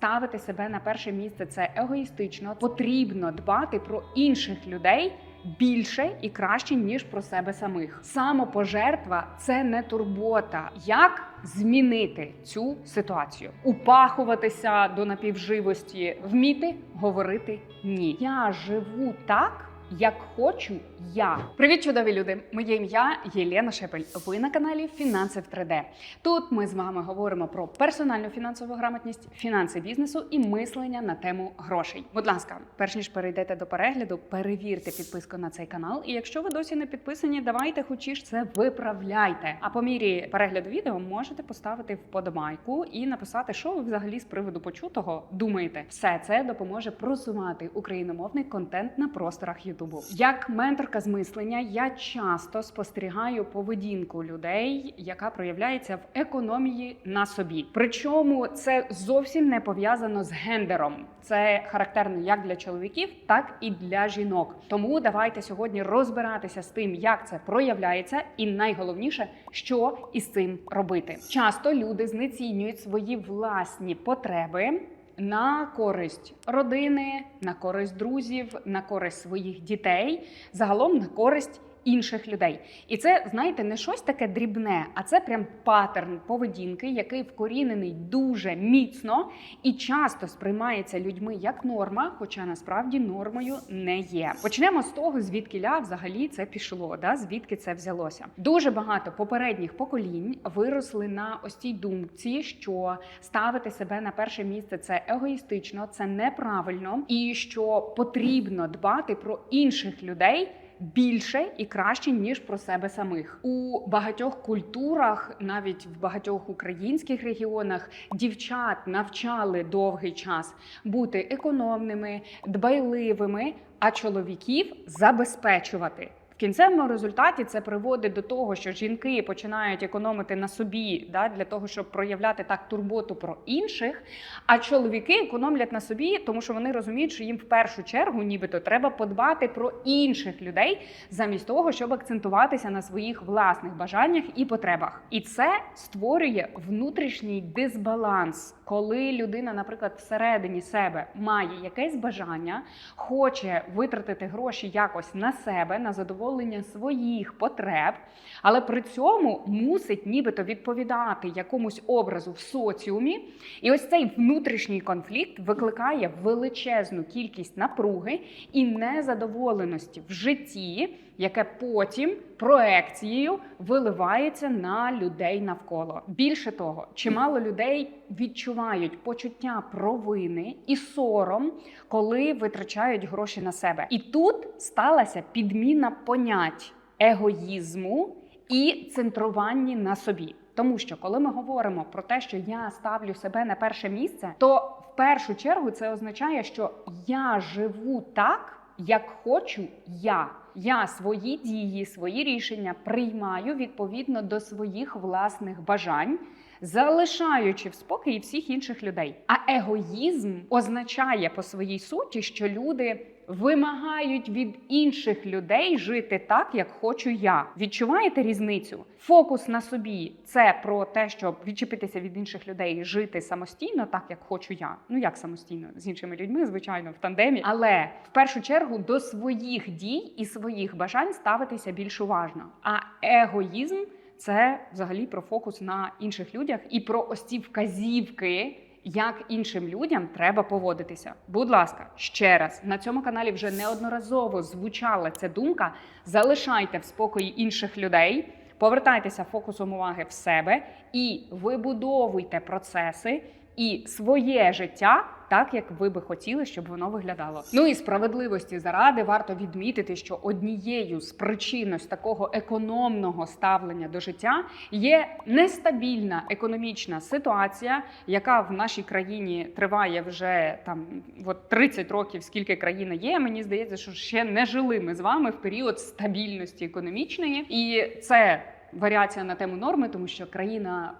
ставити себе на перше місце це егоїстично. Потрібно дбати про інших людей. Більше і краще ніж про себе самих. Самопожертва це не турбота. Як змінити цю ситуацію? Упахуватися до напівживості, вміти говорити ні. Я живу так. Як хочу я. Привіт, чудові люди! Моє ім'я Єлена Шепель. Ви на каналі Фінанси в 3D. Тут ми з вами говоримо про персональну фінансову грамотність, фінанси бізнесу і мислення на тему грошей. Будь ласка, перш ніж перейдете до перегляду, перевірте підписку на цей канал. І якщо ви досі не підписані, давайте хочеш це виправляйте. А по мірі перегляду відео можете поставити вподобайку і написати, що ви взагалі з приводу почутого думаєте. Все це допоможе просувати україномовний контент на просторах Ютубу. Як менторка з мислення, я часто спостерігаю поведінку людей, яка проявляється в економії на собі. Причому це зовсім не пов'язано з гендером. Це характерно як для чоловіків, так і для жінок. Тому давайте сьогодні розбиратися з тим, як це проявляється, і найголовніше, що із цим робити. Часто люди знецінюють свої власні потреби на користь родини, на користь друзів, на користь своїх дітей, загалом на користь. Інших людей, і це знаєте не щось таке дрібне, а це прям паттерн поведінки, який вкорінений дуже міцно і часто сприймається людьми як норма, хоча насправді нормою не є. Почнемо з того, звідки ля взагалі це пішло, да звідки це взялося. Дуже багато попередніх поколінь виросли на ось цій думці, що ставити себе на перше місце це егоїстично, це неправильно, і що потрібно дбати про інших людей більше і краще ніж про себе самих у багатьох культурах, навіть в багатьох українських регіонах, дівчат навчали довгий час бути економними, дбайливими, а чоловіків забезпечувати. Кінцевому результаті це приводить до того, що жінки починають економити на собі да, для того, щоб проявляти так турботу про інших. А чоловіки економлять на собі, тому що вони розуміють, що їм в першу чергу, нібито, треба подбати про інших людей, замість того, щоб акцентуватися на своїх власних бажаннях і потребах. І це створює внутрішній дисбаланс, коли людина, наприклад, всередині себе має якесь бажання, хоче витратити гроші якось на себе, на задоволення задоволення своїх потреб, але при цьому мусить нібито відповідати якомусь образу в соціумі. І ось цей внутрішній конфлікт викликає величезну кількість напруги і незадоволеності в житті, яке потім проекцією виливається на людей навколо. Більше того, чимало людей відчувають почуття провини і сором, коли витрачають гроші на себе. І тут сталася підміна понять егоїзму і центрування на собі. Тому що коли ми говоримо про те, що я ставлю себе на перше місце, то в першу чергу це означає, що я живу так, як хочу я. Я свої дії, свої рішення приймаю відповідно до своїх власних бажань, залишаючи в спокій всіх інших людей. А егоїзм означає по своїй суті, що люди вимагають від інших людей жити так, як хочу я. Відчуваєте різницю? Фокус на собі це про те, щоб відчепитися від інших людей, і жити самостійно, так як хочу я. Ну як самостійно з іншими людьми, звичайно, в тандемі. Але в першу чергу до своїх дій і своїх бажань ставитися більш уважно. А егоїзм це взагалі про фокус на інших людях і про ось ці вказівки як іншим людям треба поводитися. Будь ласка, ще раз на цьому каналі вже неодноразово звучала ця думка. Залишайте в спокої інших людей, повертайтеся фокусом уваги в себе і вибудовуйте процеси і своє життя так, як ви би хотіли, щоб воно виглядало. Ну і справедливості заради варто відмітити, що однією з причин ось такого економного ставлення до життя є нестабільна економічна ситуація, яка в нашій країні триває вже там от 30 років, скільки країна є. Мені здається, що ще не жили ми з вами в період стабільності економічної, і це варіація на тему норми, тому що країна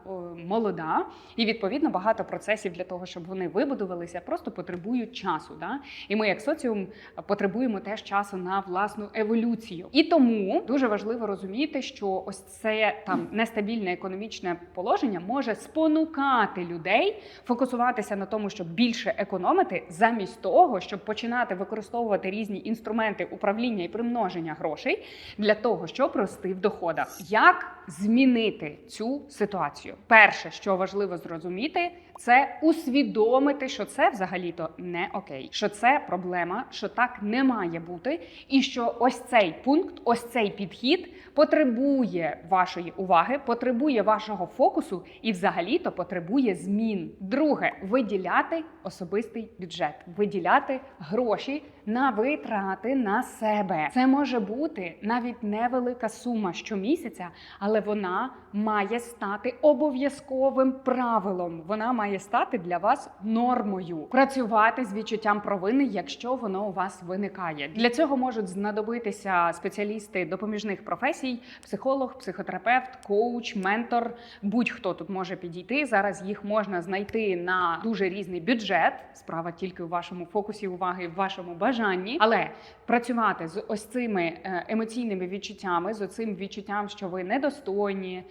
молода, і відповідно багато процесів для того, щоб вони вибудувалися, просто потребують часу. Да? І ми, як соціум, потребуємо теж часу на власну еволюцію. І тому дуже важливо розуміти, що ось це там нестабільне економічне положення може спонукати людей фокусуватися на тому, щоб більше економити, замість того, щоб починати використовувати різні інструменти управління і примноження грошей для того, щоб рости в доходах. Як змінити цю ситуацію? Перше, що важливо зрозуміти, це усвідомити, що це взагалі-то не окей, що це проблема, що так не має бути, і що ось цей пункт, ось цей підхід потребує вашої уваги, потребує вашого фокусу і, взагалі-то, потребує змін. Друге, виділяти особистий бюджет, виділяти гроші на витрати на себе. Це може бути навіть невелика сума щомісяця, але вона має стати обов'язковим правилом. Вона має стати для вас нормою. Працювати з відчуттям провини, якщо воно у вас виникає. Для цього можуть знадобитися спеціалісти допоміжних професій: психолог, психотерапевт, коуч, ментор. Будь-хто тут може підійти. Зараз їх можна знайти на дуже різний бюджет. Справа тільки у вашому фокусі уваги, в вашому бажанні, але працювати з ось цими е, емоційними відчуттями, з оцим відчуттям, що ви недостойні е,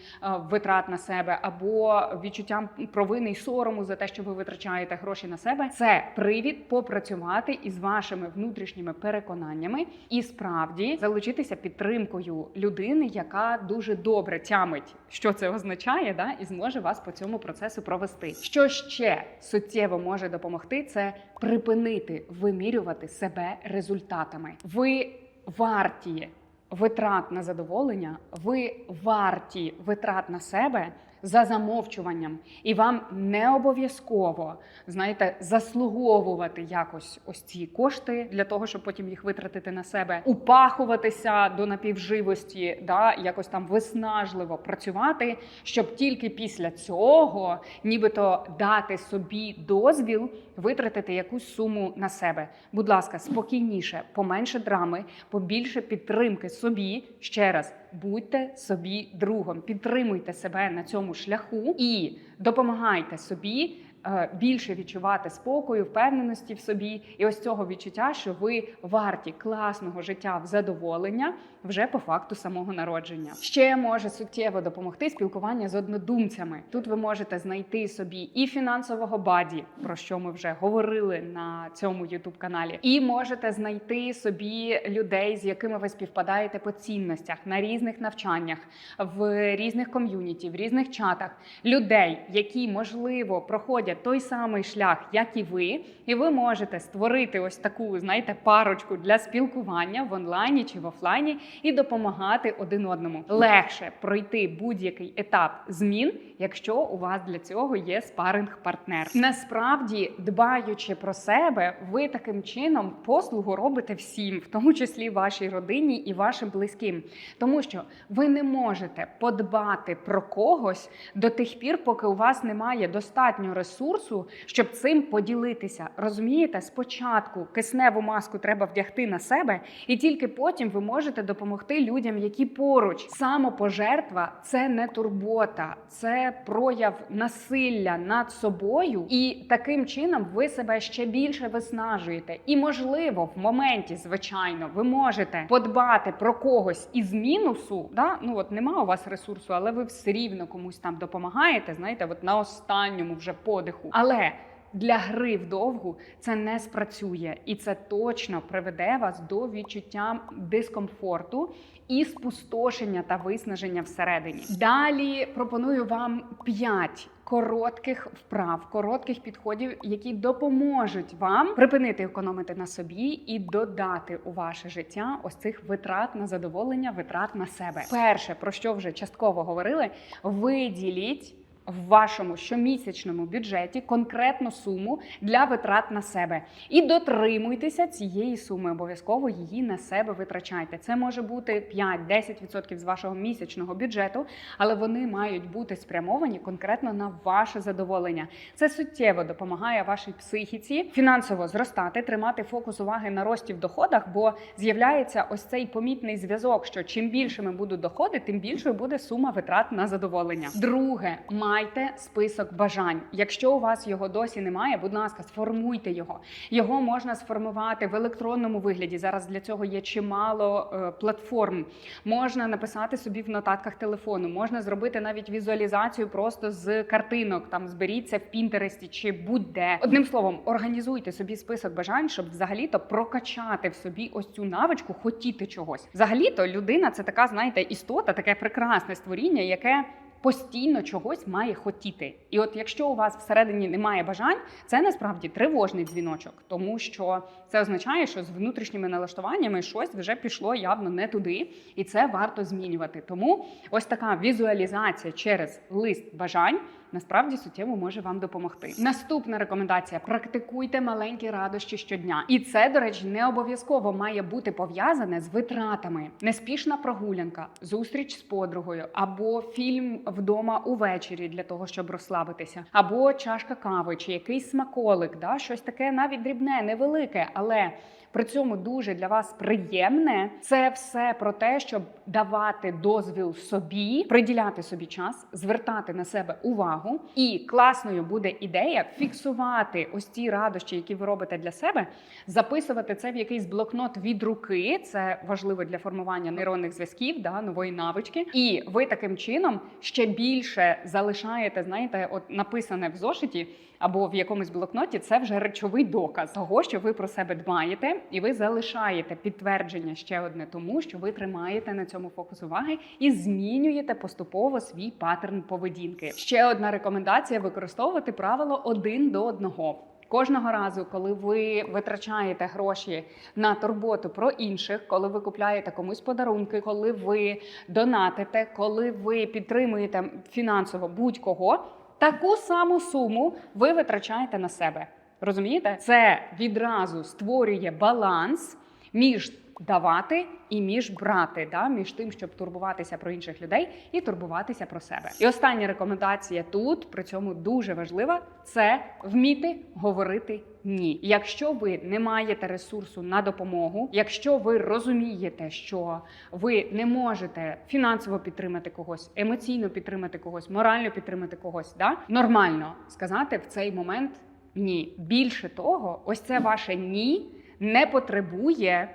витрат на себе, або відчуттям провини й сорому за те, що ви витрачаєте гроші на себе, це привід попрацювати із вашими внутрішніми переконаннями і справді залучитися підтримкою людини, яка дуже добре тямить, що це означає, да, і зможе вас по цьому процесу провести. Що ще суттєво може допомогти, це припинити вимірювати себе результатами. Ви варті витрат на задоволення, ви варті витрат на себе за замовчуванням, і вам не обов'язково знаєте, заслуговувати якось ось ці кошти для того, щоб потім їх витратити на себе, упахуватися до напівживості, да, якось там виснажливо працювати, щоб тільки після цього, нібито дати собі дозвіл витратити якусь суму на себе. Будь ласка, спокійніше, поменше драми, побільше підтримки собі. Ще раз будьте собі другом, підтримуйте себе на цьому шляху і допомагайте собі. Е, Більше відчувати спокою, впевненості в собі, і ось цього відчуття, що ви варті класного життя в задоволення вже по факту самого народження. Ще може суттєво допомогти спілкування з однодумцями. Тут ви можете знайти собі і фінансового баді, про що ми вже говорили на цьому youtube каналі, і можете знайти собі людей, з якими ви співпадаєте по цінностях на різних навчаннях, в різних ком'юніті, в різних чатах людей, які можливо проходять той самий шлях, як і ви, і ви можете створити ось таку, знаєте, парочку для спілкування в онлайні чи в офлайні і допомагати один одному. Легше пройти будь-який етап змін, якщо у вас для цього є спаринг-партнер. Насправді, дбаючи про себе, ви таким чином послугу робите всім, в тому числі вашій родині і вашим близьким, тому що ви не можете подбати про когось до тих пір, поки у вас немає достатньо ресурсу, щоб цим поділитися. Розумієте, спочатку кисневу маску треба вдягти на себе, і тільки потім ви можете допомогти людям, які поруч. Самопожертва це не турбота, це прояв насилля над собою, і таким чином ви себе ще більше виснажуєте. І можливо, в моменті, звичайно, ви можете подбати про когось із мінусу. Да? Ну от нема у вас ресурсу, але ви все рівно комусь там допомагаєте. Знаєте, от на останньому вже подиху. Але для гри вдовгу це не спрацює, і це точно приведе вас до відчуття дискомфорту і спустошення та виснаження всередині. Далі пропоную вам п'ять коротких вправ, коротких підходів, які допоможуть вам припинити економити на собі і додати у ваше життя ось цих витрат на задоволення, витрат на себе. Перше, про що вже частково говорили, виділіть в вашому щомісячному бюджеті конкретну суму для витрат на себе і дотримуйтеся цієї суми. Обов'язково її на себе витрачайте. Це може бути 5-10% з вашого місячного бюджету, але вони мають бути спрямовані конкретно на ваше задоволення. Це суттєво допомагає вашій психіці фінансово зростати, тримати фокус уваги на рості в доходах, бо з'являється ось цей помітний зв'язок, що чим більшими будуть доходи, тим більшою буде сума витрат на задоволення. Друге, майте список бажань. Якщо у вас його досі немає, будь ласка, сформуйте його. Його можна сформувати в електронному вигляді. Зараз для цього є чимало е, платформ. Можна написати собі в нотатках телефону, можна зробити навіть візуалізацію просто з картинок. Там зберіться в Пінтересті чи будь-де. Одним словом, організуйте собі список бажань, щоб взагалі-то прокачати в собі ось цю навичку хотіти чогось. Взагалі-то людина це така, знаєте, істота, таке прекрасне створіння, яке. Постійно чогось має хотіти, і от якщо у вас всередині немає бажань, це насправді тривожний дзвіночок, тому що це означає, що з внутрішніми налаштуваннями щось вже пішло явно не туди, і це варто змінювати. Тому ось така візуалізація через лист бажань насправді суттєво може вам допомогти. Наступна рекомендація: практикуйте маленькі радощі щодня, і це, до речі, не обов'язково має бути пов'язане з витратами. Неспішна прогулянка, зустріч з подругою, або фільм вдома увечері для того, щоб розслабитися, або чашка кави, чи якийсь смаколик, да щось таке навіть дрібне, невелике, але при цьому дуже для вас приємне. Це все про те, щоб давати дозвіл собі, приділяти собі час, звертати на себе увагу. І класною буде ідея фіксувати ось ці радощі, які ви робите для себе, записувати це в якийсь блокнот від руки. Це важливо для формування нейронних зв'язків, да, нової навички. І ви таким чином ще більше залишаєте, знаєте, от написане в зошиті або в якомусь блокноті. Це вже речовий доказ того, що ви про себе дбаєте, і ви залишаєте підтвердження ще одне тому, що ви тримаєте на цьому фокус уваги і змінюєте поступово свій паттерн поведінки. Ще одна рекомендація: використовувати правило один до одного. Кожного разу, коли ви витрачаєте гроші на турботу про інших, коли ви купляєте комусь подарунки, коли ви донатите, коли ви підтримуєте фінансово будь-кого, таку саму суму ви витрачаєте на себе. Розумієте? Це відразу створює баланс між давати і між брати, да? між тим, щоб турбуватися про інших людей і турбуватися про себе. І остання рекомендація тут при цьому дуже важлива: це вміти говорити ні. Якщо ви не маєте ресурсу на допомогу, якщо ви розумієте, що ви не можете фінансово підтримати когось, емоційно підтримати когось, морально підтримати когось, да? нормально сказати в цей момент ні. Більше того, ось це ваше ні не потребує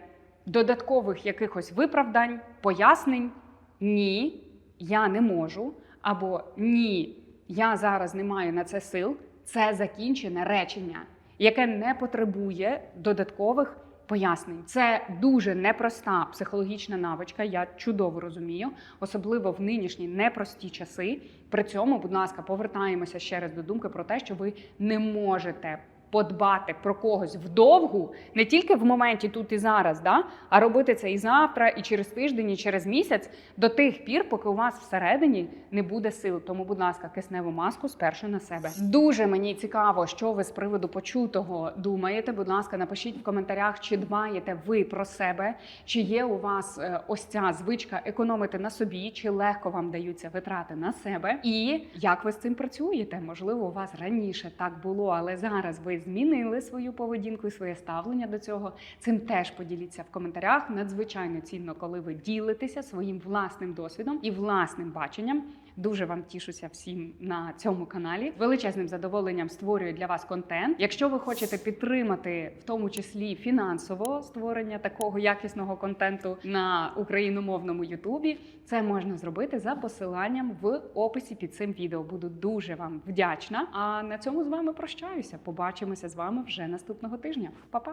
додаткових якихось виправдань, пояснень. Ні, я не можу. Або ні, я зараз не маю на це сил. Це закінчене речення, яке не потребує додаткових пояснень. Це дуже непроста психологічна навичка. Я чудово розумію, особливо в нинішні непрості часи. При цьому, будь ласка, повертаємося ще раз до думки про те, що ви не можете. Подбати про когось вдовгу не тільки в моменті тут і зараз, да, а робити це і завтра, і через тиждень, і через місяць до тих пір, поки у вас всередині не буде сил. Тому, будь ласка, кисневу маску спершу на себе. Дуже мені цікаво, що ви з приводу почутого думаєте. Будь ласка, напишіть в коментарях, чи дбаєте ви про себе, чи є у вас е, ось ця звичка економити на собі, чи легко вам даються витрати на себе, і як ви з цим працюєте? Можливо, у вас раніше так було, але зараз ви змінили свою поведінку і своє ставлення до цього. Цим теж поділіться в коментарях. Надзвичайно цінно, коли ви ділитеся своїм власним досвідом і власним баченням. Дуже вам тішуся всім на цьому каналі. Величезним задоволенням створюю для вас контент. Якщо ви хочете підтримати, в тому числі фінансово створення такого якісного контенту на україномовному Ютубі, це можна зробити за посиланням в описі під цим відео. Буду дуже вам вдячна. А на цьому з вами прощаюся. Побачимося з вами вже наступного тижня. Па-па!